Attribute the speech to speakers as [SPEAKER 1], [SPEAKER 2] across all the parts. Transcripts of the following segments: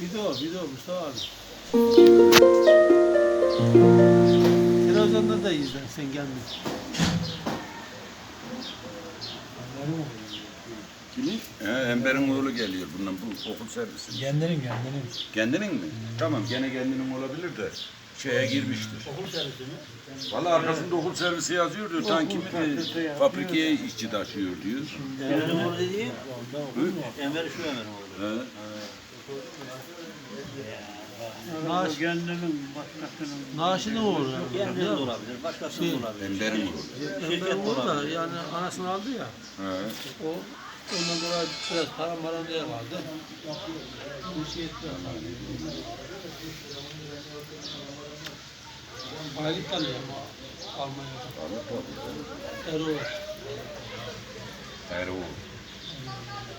[SPEAKER 1] Video, video Mustafa abi. Televizyonda da izler sen gelmiyorsun.
[SPEAKER 2] Kimi? He, Enver'in oğlu geliyor bundan bu okul servisi.
[SPEAKER 3] Kendinin kendinin.
[SPEAKER 2] Kendinin mi? Tamam gene kendinin olabilir de şeye girmiştir.
[SPEAKER 1] Okul servisi mi?
[SPEAKER 2] Valla arkasında okul servisi yazıyor diyor. Tan kimi de fabrikaya işçi taşıyor diyor.
[SPEAKER 4] Enver'in oğlu dediği, Enver şu Enver'in oğlu.
[SPEAKER 2] He.
[SPEAKER 1] Naaş,
[SPEAKER 4] Kendinin başkasının.
[SPEAKER 1] naaşı ne olur?
[SPEAKER 4] Kendinin de olabilir, başkasının da olabilir.
[SPEAKER 2] Enver'in oğlu.
[SPEAKER 1] Ben
[SPEAKER 4] Şirket
[SPEAKER 1] olur da yani anasını aldı ya.
[SPEAKER 2] He.
[SPEAKER 1] O ondan dolayı biraz para mara diye kaldı. Bu şey etti. Aylık kalıyor ama Almanya'da. Erol.
[SPEAKER 2] Erol.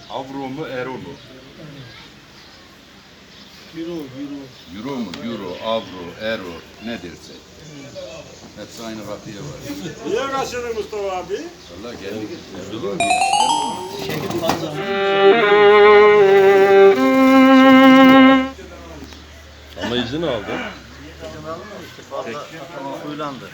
[SPEAKER 2] Avro mu Erol mu?
[SPEAKER 1] Euro, euro.
[SPEAKER 2] Euro mu? Euro, avro, ero ne derse. Hepsi aynı kapıya var.
[SPEAKER 5] Niye kaçırdın Mustafa abi?
[SPEAKER 2] Valla geldi gitti.
[SPEAKER 4] Şekil fazla.
[SPEAKER 6] Ama izin aldı.
[SPEAKER 4] Da işte fazla ama huylandı.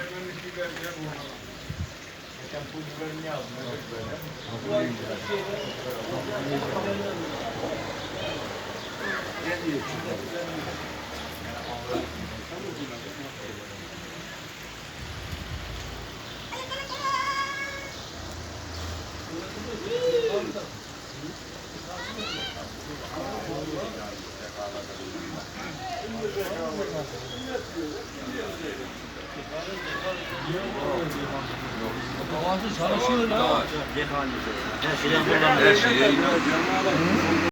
[SPEAKER 1] Babası çalışıyor lan.
[SPEAKER 4] Her şeyden.
[SPEAKER 2] Her inanıyor.